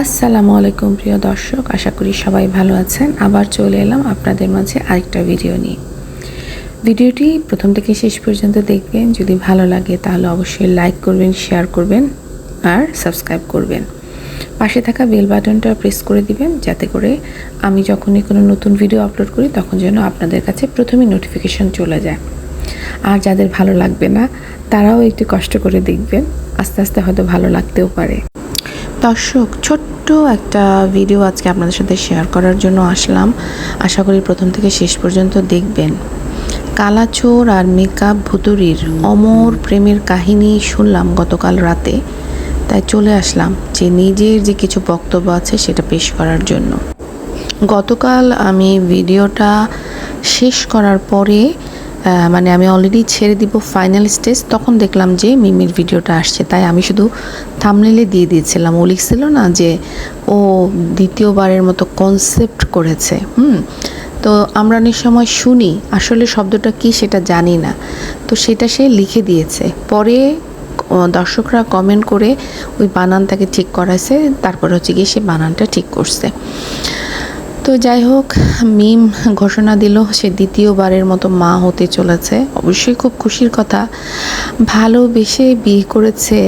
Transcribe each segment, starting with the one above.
আসসালামু আলাইকুম, প্রিয় দর্শক। আশা করি সবাই ভালো আছেন। আবার চলে এলাম আপনাদের মাঝে আরেকটা ভিডিও নিয়ে। ভিডিওটি প্রথম থেকে শেষ পর্যন্ত দেখবেন। যদি ভালো লাগে তাহলে অবশ্যই লাইক করবেন, শেয়ার করবেন আর সাবস্ক্রাইব করবেন। পাশে থাকা বেল বাটনটা প্রেস করে দিবেন যাতে করে আমি যখনই কোনো নতুন ভিডিও আপলোড করি তখন যেন আপনাদের কাছে প্রথমেই নোটিফিকেশন চলে যায়। আর যাদের ভালো লাগবে না, তারাও একটু কষ্ট করে দেখবেন। আস্তে আস্তে হয়তো ভালো লাগতেও পারে। দর্শক, ছোট্ট একটা ভিডিও আজকে আপনাদের সাথে শেয়ার করার জন্য আসলাম। আশা করি প্রথম থেকে শেষ পর্যন্ত দেখবেন। কালাচোর আর মেকআপ ভুতুরির অমর প্রেমের কাহিনী শুনলাম গতকাল রাতে। তাই চলে আসলাম যে নিজের যে কিছু বক্তব্য আছে সেটা পেশ করার জন্য। গতকাল আমি ভিডিওটা শেষ করার পরে মানে আমি অলরেডি ছেড়ে দিব ফাইনাল স্টেজ তখন দেখলাম যে মিমির ভিডিওটা আসছে। তাই আমি শুধু থামনেলে দিয়ে দিয়েছিলাম। ও লিখছিল না যে ও দ্বিতীয়বারের মতো কনসেপ্ট করেছে, হুম? তো আমরা অনেক সময় শুনি, আসলে শব্দটা কি সেটা জানি না। তো সেটা সে লিখে দিয়েছে। পরে দর্শকরা কমেন্ট করে ওই বানানটাকে ঠিক করাইছে, তারপর হচ্ছে গিয়ে সে বানানটা ঠিক করছে। তো যাই হোক, মিম ঘোষণা দিল সে দ্বিতীয়বারের মতো মা হতে চলেছে। অবশ্যই খুব খুশির কথা। ভালোবেসে বিয়ে করেছে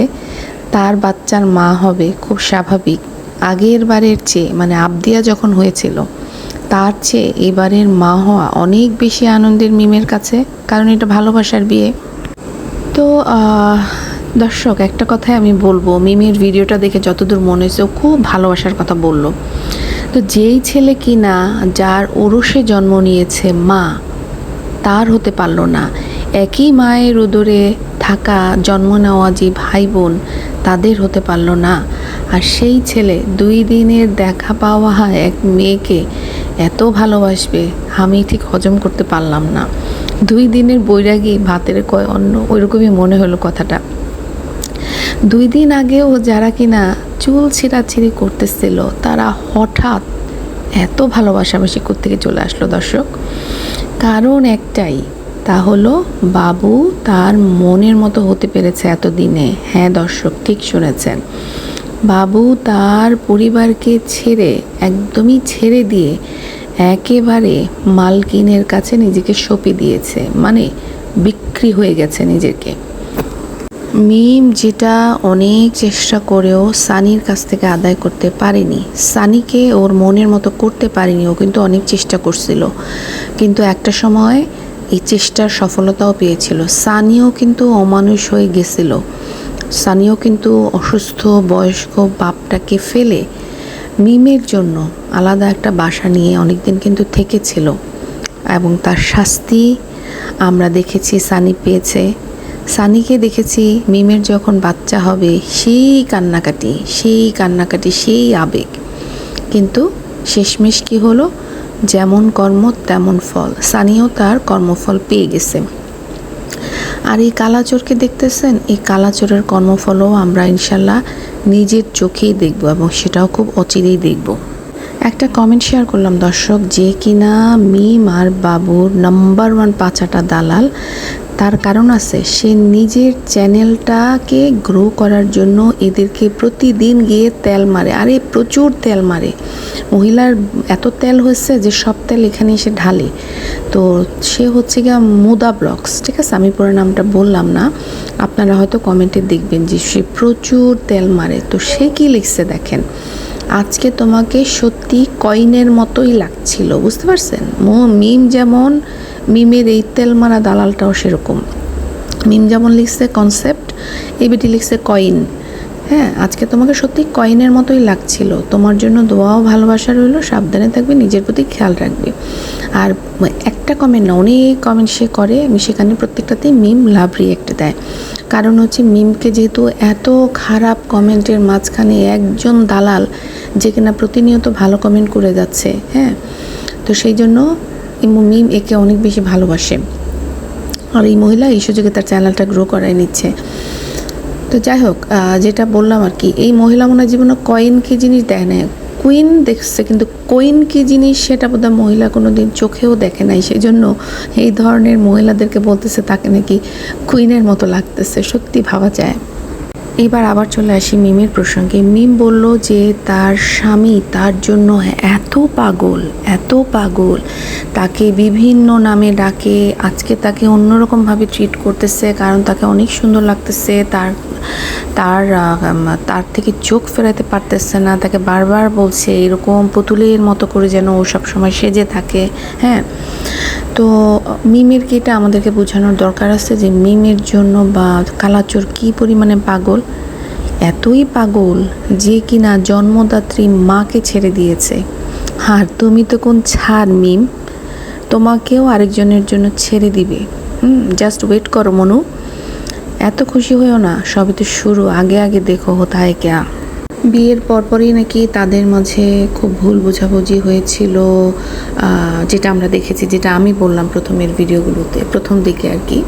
তার বাচ্চার মা হবে, খুব স্বাভাবিক। আগের বারের চেয়ে মানে আবদিয়া যখন হয়েছিল, তার চেয়ে এবারের মা হওয়া অনেক বেশি আনন্দের মিমের কাছে, কারণ এটা ভালোবাসার বিয়ে। তো দর্শক, একটা কথাই আমি বলব, মিমের ভিডিওটা দেখে যতদূর মনে হয়েছে খুব ভালোবাসার কথা বলল। তো যেই ছেলে কিনা যার ওরসে জন্ম নিয়েছে মা, তার হতে পারল না। একই মায়ের উদরে থাকা জন্ম নেওয়া যে ভাই বোন তাদের হতে পারল না। আর সেই ছেলে দুই দিনের দেখা পাওয়া এক মেয়েকে এত ভালোবাসবে, আমি ঠিক হজম করতে পারলাম না। দুই দিনের বৈরাগী ভাতের কয় অন্য ওইরকমই মনে হলো কথাটা। দুই দিন আগেও যারা কিনা চুল ছিঁড়াছিঁড়ি করতেছিল, তারা হঠাৎ এত ভালোবাসাবাসি থেকে চলে আসলো দর্শক? কারণ একটাই, তা হলো বাবু তার মনের মতো হতে পেরেছে এতদিনে। হ্যাঁ দর্শক, ঠিক শুনেছেন। বাবু তার পরিবারকে ছেড়ে, একদমই ছেড়ে দিয়ে একেবারে মালকিনের কাছে নিজেকে সঁপে দিয়েছে। মানে বিক্রি হয়ে গেছে নিজেকে। মিম যেটা অনেক চেষ্টা করেও সানির কাছ থেকে আদায় করতে পারেনি। সানিকে ওর মনের মতো করতে পারেনি, ও কিন্তু অনেক চেষ্টা করছিল। কিন্তু একটা সময় এই চেষ্টার সফলতাও পেয়েছিল। সানিও কিন্তু অমানুষ হয়ে গেছিল। সানিও কিন্তু অসুস্থ, বয়স্ক বাপটাকে ফেলে মিমের জন্য আলাদা একটা বাসা নিয়ে অনেকদিন কিন্তু থেকেছিল। এবং তার শাস্তি আমরা দেখেছি, সানি পেয়েছে। সানিকে দেখেছি মিমের যখন বাচ্চা হবে, সেই কান্নাকাটি সেই কান্নাকাটি, সেই আবেগ। কিন্তু শেষমেশ কি হলো? যেমন কর্ম, তেমন ফল। সানিও তার কর্মফল পেয়ে গেছে। আর এই কালাচোরকে দেখতেছেন? এই কালাচোরের কর্মফলও আমরা ইনশাল্লাহ নিজের চোখেই দেখব এবং সেটাও খুব অচিরেই দেখব। একটা কমেন্ট শেয়ার করলাম, দর্শক, যে কিনা মিম আর বাবুর নাম্বার ওয়ান পাচাটা দালাল তার কারণ আছে, সে নিজের চ্যানেলটাকে গ্রো করার জন্য এদেরকে প্রতিদিন গিয়ে তেল মারে। আরে, প্রচুর তেল মারে। মহিলার এত তেল হয়েছে যে সব তেল এখানে এসে ঢালে। তো সে হচ্ছে গিয়া মুদা ব্লগস, ঠিক আছে? আমি পুরো নামটা বললাম না। আপনারা হয়তো কমেন্টে দেখবেন যে সে প্রচুর তেল মারে। তো সে কি লিখছে দেখেন, আজকে তোমাকে সত্যি কয়েনের মতোই লাগছিল, বুঝতে পারছেন? মো মিম যেমন মিমের এই তেল মারা দালালটাও সেরকম। মিম যেমন লিখছে কনসেপ্ট এই বেটি লিখছে কয়েন হ্যাঁ আজকে তোমাকে সত্যি কয়েনের মতোই লাগছিল। তোমার জন্য দোয়াও ভালোবাসা রইল, সাবধানে থাকবে, নিজের প্রতি খেয়াল রাখবে। আর একটা কমেন্ট না, অনেক কমেন্ট সে করে, আমি সেখানে প্রত্যেকটাতেই মিম লাভ রিয়েক্ট দেয়। কারণ হচ্ছে মিমকে যেহেতু এত খারাপ কমেন্টের মাঝখানে একজন দালাল, যে কিনা প্রতিনিয়ত ভালো কমেন্ট করে যাচ্ছে হ্যাঁ? তো সেই জন্য এই মিম একে অনেক বেশি ভালোবাসে। আর এই মহিলা এই সুযোগে তার চ্যানেলটা গ্রো করায় নিচ্ছে। তো যাই হোক যেটা বললাম আর কি, এই মহিলা মনে জীবনে কয়েন কি জিনিস দেয় না কুইন দেখছে, কিন্তু কইন কি জিনিস সেটা বোধহয় মহিলা কোনো দিন চোখেও দেখে নাই। সেই জন্য এই ধরনের মহিলাদেরকে বলতেছে তাকে নাকি কুইনের মতো লাগতেছে। সত্যি ভাবা যায়। এবার আবার চলে আসি মিমের প্রসঙ্গে। মিম বলল যে, তার স্বামী তার জন্য এত পাগল এত পাগল। তাকে বিভিন্ন নামে ডাকে। আজকে তাকে অন্যরকমভাবে ট্রিট করতেছে, কারণ তাকে অনেক সুন্দর লাগতেছে। তার তার তার থেকে চোখ ফেরাতে পারতেছে না। তাকে বারবার বলছে, এরকম পুতুলের মতো করে যেন ও সবসময় সেজে থাকে। হ্যাঁ? তো মিমের কি এটা আমাদেরকে বোঝানোর দরকার আছে যে মিমের জন্য বা কালাচোর কি পরিমাণে পাগল? এতই পাগল যে কিনা জন্মদাত্রী মাকে ছেড়ে দিয়েছে। আর তুমি তো কোন ছাড়, মিম। তোমাকেও আরেকজনের জন্য ছেড়ে দিবে। হুম জাস্ট ওয়েট করো, মনু। এত খুশি হয়েও না, সবই তো শুরু। আগে আগে দেখো হোতায় ক্যা। বিয়ের পরপরই নাকি তাদের মাঝে খুব ভুল বোঝাবুঝি হয়েছিল যেটা আমরা দেখেছি, যেটা আমি বললাম প্রথমের ভিডিওগুলোতে, প্রথম দিকে আর কি।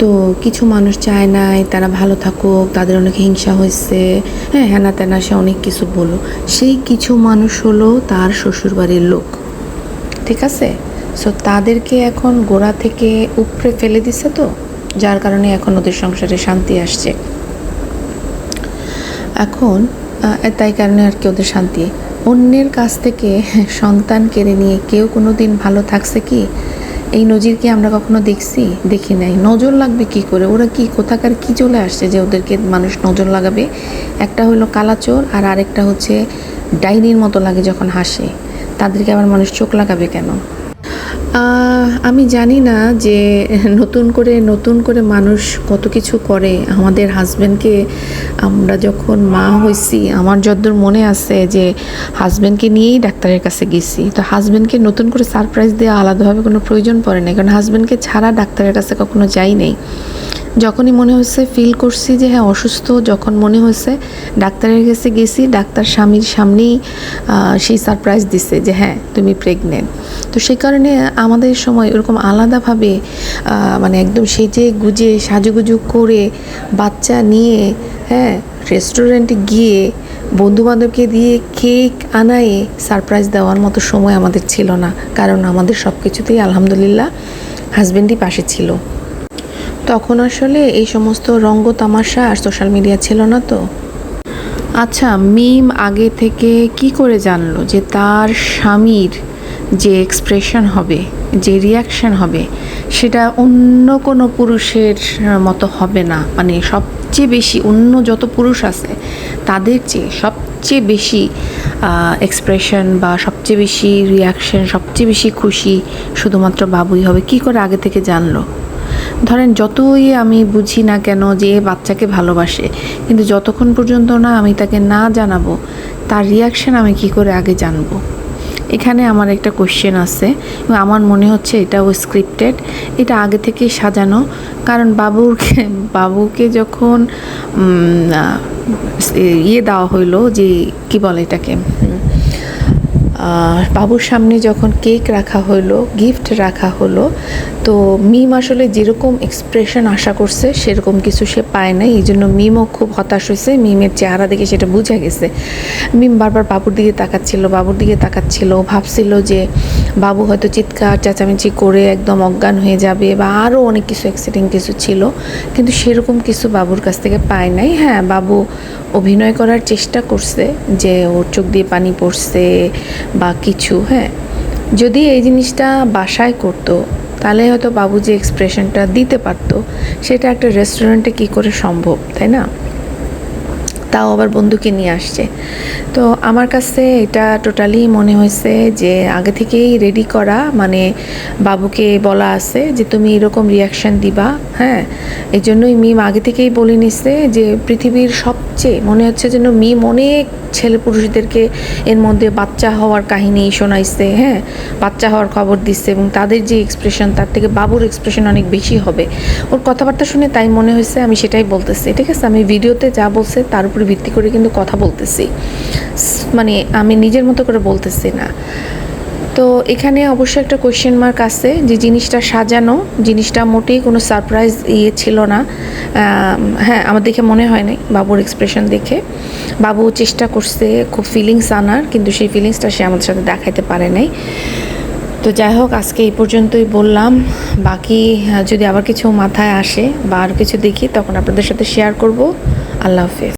তো কিছু মানুষ চায় নাই, তারা ভালো থাকুক, তাদের অনেক হিংসা হয়েছে হ্যাঁ হ্যানা ত্যানা সে অনেক কিছু বলো সেই কিছু মানুষ হলো তার শ্বশুরবাড়ির লোক, ঠিক আছে? সো তাদেরকে এখন গোড়া থেকে উপড়ে ফেলে দিছে তো, যার কারণে এখন ওদের সংসারে শান্তি আসছে। এখন তাই কারণে আর কি ওদের শান্তি। অন্যের কাছ থেকে সন্তান কেড়ে নিয়ে কেউ কোনো দিন ভালো থাকছে কি? এই নজির কি আমরা কখনো দেখছি? দেখি নাই। নজর লাগবে কি করে? ওরা কি কোথাকার কি চলে আসছে যে ওদেরকে মানুষ নজর লাগাবে? একটা হলো কালাচোর আর আরেকটা হচ্ছে ডাইনির মতো লাগে যখন হাসে। তাদেরকে আবার মানুষ চোখ লাগাবে কেন? আমি জানি না যে নতুন করে নতুন করে মানুষ কত কিছু করে। আমাদের হাজব্যান্ডকে আমরা যখন মা হয়েছি, আমার যদ্দূর মনে আছে যে হাজব্যান্ডকে নিয়েই ডাক্তারের কাছে গেছি। তো হাজব্যান্ডকে নতুন করে সারপ্রাইজ দেওয়া আলাদাভাবে কোনো প্রয়োজন পড়ে না কারণ হাজব্যান্ডকে ছাড়া ডাক্তারের কাছে কখনো যাই নাই। যখনই মনে হয়েছে ফিল করছি যে হ্যাঁ অসুস্থ, যখন মনে হয়েছে, ডাক্তারের কাছে গেছি, ডাক্তার স্বামীর সামনেই সেই সারপ্রাইজ দিছে যে হ্যাঁ তুমি প্রেগনেন্ট তো সেই কারণে আমাদের সময় ওরকম আলাদাভাবে মানে একদম সেজে গুজে, সাজুগুজু করে বাচ্চা নিয়ে হ্যাঁ রেস্টুরেন্টে গিয়ে, বন্ধুবান্ধবকে দিয়ে কেক আনায়ে সারপ্রাইজ দেওয়ার মতো সময় আমাদের ছিল না। কারণ আমাদের সব কিছুতেই আলহামদুলিল্লাহ হাজব্যান্ডই পাশে ছিল। তখন আসলে এই সমস্ত রঙ্গ তামাশা আর সোশ্যাল মিডিয়া ছিল না তো। আচ্ছা মিম আগে থেকে কি করে জানলো যে তার স্বামীর যে এক্সপ্রেশন হবে, যে রিয়াকশন হবে, সেটা অন্য কোনো পুরুষের মতো হবে না? মানে সবচেয়ে বেশি অন্য যত পুরুষ আছে, তাদের চেয়ে সবচেয়ে বেশি এক্সপ্রেশন বা সবচেয়ে বেশি রিয়াকশন সবচেয়ে বেশি খুশি শুধুমাত্র বাবুই হবে, কি করে আগে থেকে জানলো? ধরেন যতই আমি বুঝি না কেন যে বাচ্চাকে ভালোবাসে, কিন্তু যতক্ষণ পর্যন্ত না আমি তাকে না জানাব, তার রিয়াকশন আমি কি করে আগে জানব? এখানে আমার একটা কোশ্চেন আছে, এবং আমার মনে হচ্ছে এটাও স্ক্রিপ্টেড এটা আগে থেকেই সাজানো, কারণ বাবুকে বাবুকে যখন ইয়ে দেওয়া হইল যে, কি বলে এটাকে বাবুর সামনে যখন কেক রাখা হলো গিফট রাখা হলো, তো মিম আসলে যেরকম এক্সপ্রেশন আশা করছে, সেরকম কিছু সে পায় নাই। এই জন্য মিমও খুব হতাশ হয়েছে, মিমের চেহারা দেখে সেটা বোঝা গেছে। মিম বারবার বাবুর দিকে তাকাচ্ছিল, বাবুর দিকে তাকাচ্ছিল ভাবছিল যে বাবু হয়তো চিৎকার, চেঁচামেচি করে একদম অজ্ঞান হয়ে যাবে বা আরও অনেক কিছু এক্সাইটিং কিছু ছিল। কিন্তু সেরকম কিছু বাবুর কাছ থেকে পায় নাই। হ্যাঁ বাবু অভিনয় করার চেষ্টা করছে, যে ওর চোখ দিয়ে পানি পড়ছে বা কিছু হ্যাঁ। যদি এই জিনিসটা বাসায় করতো, তাহলে হয়তো বাবু যে এক্সপ্রেশনটা দিতে পারতো, সেটা একটা রেস্টুরেন্টে কি করে সম্ভব, তাই না? তাও আবার বন্ধুকে নিয়ে আসছে। তো আমার কাছে এটা টোটালি মনে হয়েছে যে আগে থেকেই রেডি করা মানে বাবুকে বলা আছে যে তুমি এরকম রিয়াকশান দিবা হ্যাঁ? এই জন্যই মিম আগে থেকেই বলে নিছে যে পৃথিবীর সবচেয়ে মনে হচ্ছে যেন মিম অনেক ছেলে পুরুষদেরকে এর মধ্যে বাচ্চা হওয়ার কাহিনী শোনাইছে হ্যাঁ? বাচ্চা হওয়ার খবর দিচ্ছে এবং তাদের যে এক্সপ্রেশন তার থেকে বাবুর এক্সপ্রেশন অনেক বেশি হবে। ওর কথাবার্তা শুনে তাই মনে হয়েছে আমি সেটাই বলতেছি। ঠিক আছে, আমি ভিডিওতে যা বলছে তার উপরে ভিত্তি করে কিন্তু কথা বলতেছি। মানে আমি নিজের মতো করে বলতেছি না। তো এখানে অবশ্য একটা কোয়েশ্চেন মার্ক আছে যে জিনিসটা সাজানো, জিনিসটা মোটেই কোনো সারপ্রাইজ ইয়ে ছিল না। হ্যাঁ আমার দেখে মনে হয় নাই বাবুর এক্সপ্রেশন দেখে। বাবু চেষ্টা করছে খুব ফিলিংস আনার, কিন্তু সেই ফিলিংসটা সে আমাদের সাথে দেখাইতে পারে নাই। তো যাই হোক, আজকে এই পর্যন্তই বললাম। বাকি যদি আবার কিছু মাথায় আসে বা আর কিছু দেখি, তখন আপনাদের সাথে শেয়ার করব। আল্লাহ হাফেজ।